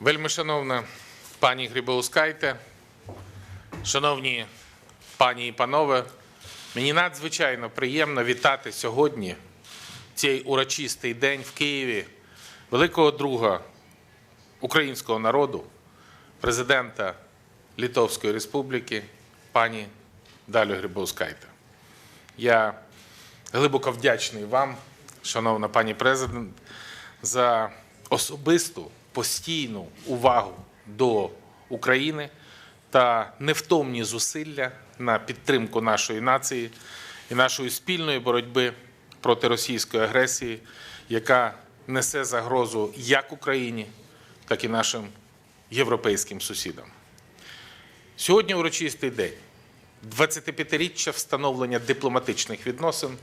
Вельми шановна пані Грибоускайте, шановні пані і панове, мені надзвичайно приємно вітати сьогодні цей урочистий день в Києві великого друга українського народу, президента Литовської Республіки, пані Далю Грибоускайте. Я глибоко вдячний вам, шановна пані президент, за особисту постійну увагу до України та невтомні зусилля на підтримку нашої нації і нашої спільної боротьби проти російської агресії, яка несе загрозу як Україні, так і нашим європейським сусідам. Сьогодні урочистий день. 25-річчя встановлення дипломатичних відносин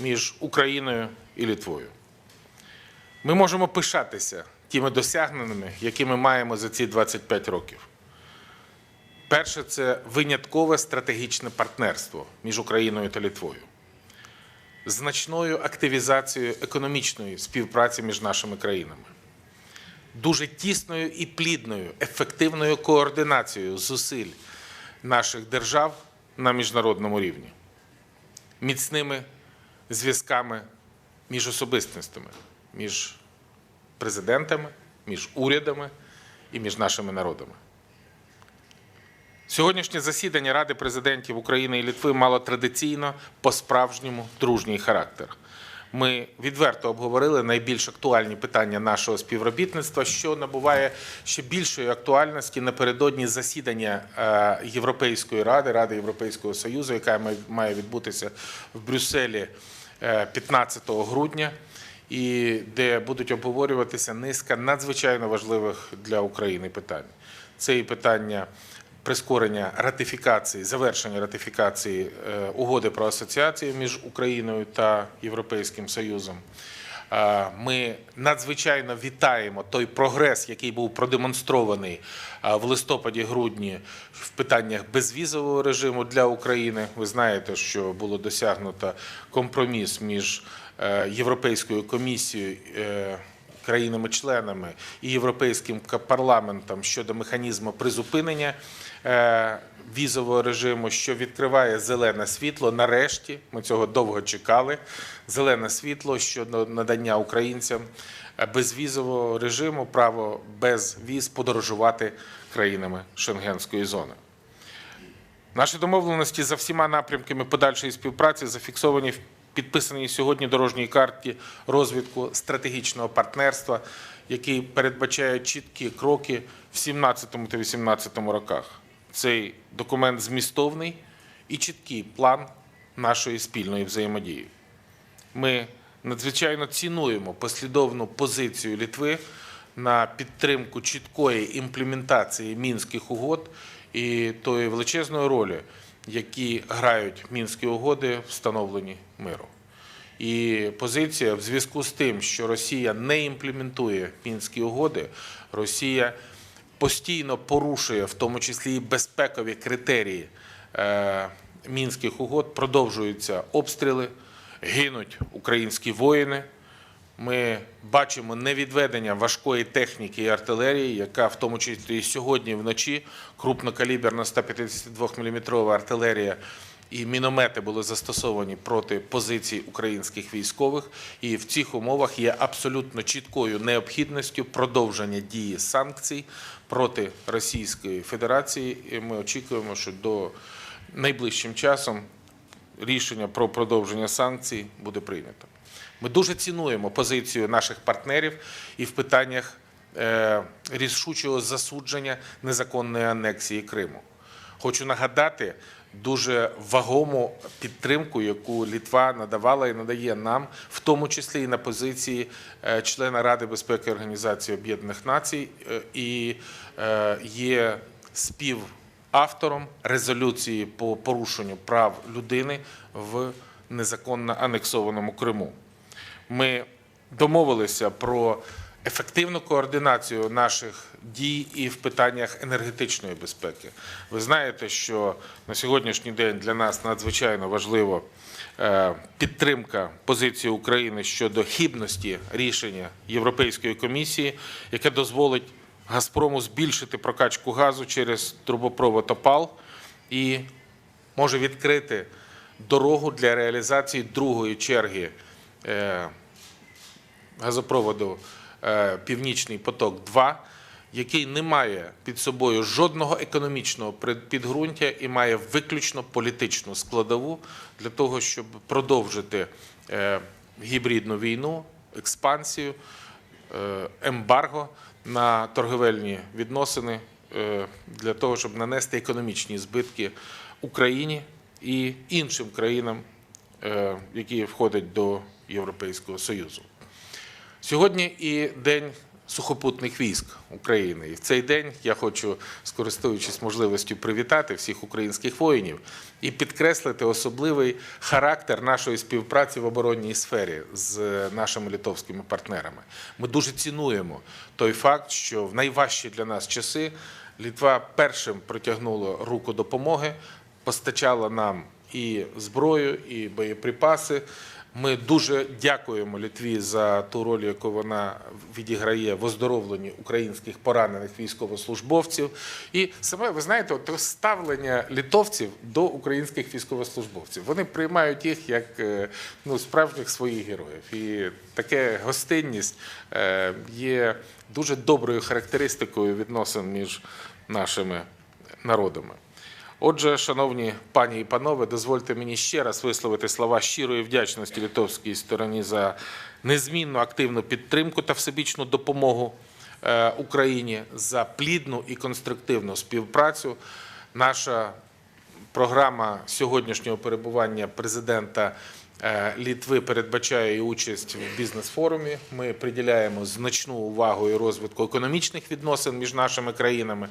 між Україною і Литвою. Ми можемо пишатися тими досягненнями, які ми маємо за ці 25 років. Перше це виняткове стратегічне партнерство між Україною та Литвою, значною активізацією економічної співпраці між нашими країнами, дуже тісною і плідною, ефективною координацією зусиль наших держав на міжнародному рівні, міцними зв'язками між особистостями, між президентами, між урядами і між нашими народами. Сьогоднішнє засідання Ради президентів України і Литви мало традиційно по-справжньому дружній характер. Ми відверто обговорили найбільш актуальні питання нашого співробітництва, що набуває ще більшої актуальності напередодні засідання е, Європейської ради, Ради Європейського Союзу, яка має- відбутися в Брюсселі е, 15 грудня, і де будуть обговорюватися низка надзвичайно важливих для України питань. Це і питання прискорення ратифікації, завершення ратифікації е, угоди про асоціацію між Україною та Європейським Союзом. Ми надзвичайно вітаємо той прогрес, який був продемонстрований в листопаді-грудні в питаннях безвізового режиму для України. Ви знаєте, що було досягнуто компроміс між Європейською комісією. е, країнами-членами і європейським парламентом щодо механізму призупинення е, візового режиму, що відкриває зелене світло. Нарешті ми цього довго чекали. Зелене світло щодо надання українцям е, безвізового режиму, право без віз подорожувати країнами Шенгенської зони. Наші домовленості за всіма напрямками подальшої співпраці зафіксовані в підписаній сьогодні дорожній карті розвитку стратегічного партнерства, який передбачає чіткі кроки в 17 та 18 роках. Цей документ змістовний і чіткий план нашої спільної взаємодії. Ми надзвичайно цінуємо послідовну позицію Литви на підтримку чіткої імплементації мінських угод і тої величезної ролі, які грають мінські угоди в встановленні миру. І позиція в зв'язку з тим, що Росія не імплементує мінські угоди, Росія постійно порушує, в тому числі і безпекові критерії е, мінських угод, продовжуються обстріли, гинуть українські воїни. Ми бачимо невідведення важкої техніки і артилерії, яка в тому числі і сьогодні вночі крупнокаліберна 152 мм артилерія і міномети були застосовані проти позицій українських військових. І в цих умовах є абсолютно чіткою необхідністю продовження дії санкцій проти Російської Федерації. І ми очікуємо, що до найближчим часом рішення про продовження санкцій буде прийнято. Ми дуже цінуємо позицію наших партнерів і в питаннях е, рішучого засудження незаконної анексії Криму. Хочу нагадати дуже вагому підтримку, яку Літва надавала і надає нам, в тому числі і на позиції е, члена Ради безпеки Організації Об'єднаних Націй, е, і є співавтором резолюції по порушенню прав людини в незаконно анексованому Криму. Ми домовилися про ефективну координацію наших дій і в питаннях енергетичної безпеки. Ви знаєте, що на сьогоднішній день для нас надзвичайно важливо е, підтримка позиції України щодо хібності рішення Європейської комісії, яке дозволить Газпрому збільшити прокачку газу через трубопровод ОПАЛ і може відкрити дорогу для реалізації другої черги газопроводу е, Північний поток 2 який не має під собою жодного економічного підґрунтя і має виключно політичну складову для того, щоб продовжити е, гібридну війну, експансію, е, ембарго на торговельні відносини е, для того, щоб нанести економічні збитки Україні і іншим країнам, е, які входять до Європейського Союзу. Сьогодні і День сухопутних військ України. І в цей день я хочу, скористуючись можливістю, привітати всіх українських воїнів і підкреслити особливий характер нашої співпраці в оборонній сфері з нашими литовськими партнерами. Ми дуже цінуємо той факт, що в найважчі для нас часи Літва першим протягнула руку допомоги, постачала нам і зброю, і боєприпаси. Ми дуже дякуємо Літві за ту роль, яку вона відіграє в оздоровленні українських поранених військовослужбовців. І саме ви знаєте, от ставлення літовців до українських військовослужбовців. Вони приймають їх як е, ну, справжніх своїх героїв. І таке гостинність е, є дуже доброю характеристикою відносин між нашими народами. Отже, шановні пані і панове, дозвольте мені ще раз висловити слова щирої вдячності литовській стороні за незмінну активну підтримку та всебічну допомогу е, Україні за плідну і конструктивну співпрацю. Наша програма сьогоднішнього перебування президента Літви передбачає і участь в бізнес-форумі. Ми приділяємо значну увагу і розвитку економічних відносин між нашими країнами.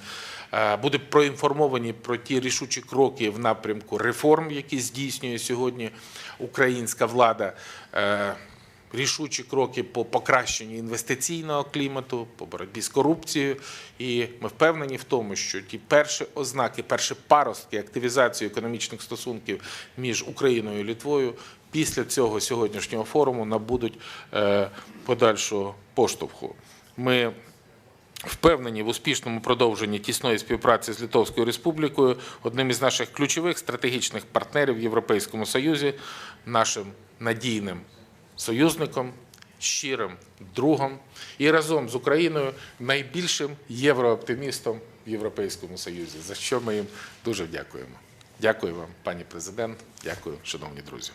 Е, Буде проінформовані про ті рішучі кроки в напрямку реформ, які здійснює сьогодні українська влада. Рішучі кроки по покращенню інвестиційного клімату, по боротьбі з корупцією. І ми впевнені в тому, що ті перші ознаки, перші паростки активізації економічних стосунків між Україною і Літвою після цього сьогоднішнього форуму набудуть е, подальшого поштовху. Ми Впевнені в успішному продовженні тісної співпраці з Литовською Республікою, одним із наших ключових стратегічних партнерів в Європейському Союзі, нашим надійним союзником, щирим другом і разом з Україною найбільшим єврооптимістом в Європейському Союзі, за що ми їм дуже дякуємо. Дякую вам, пані президент. Дякую, шановні друзі.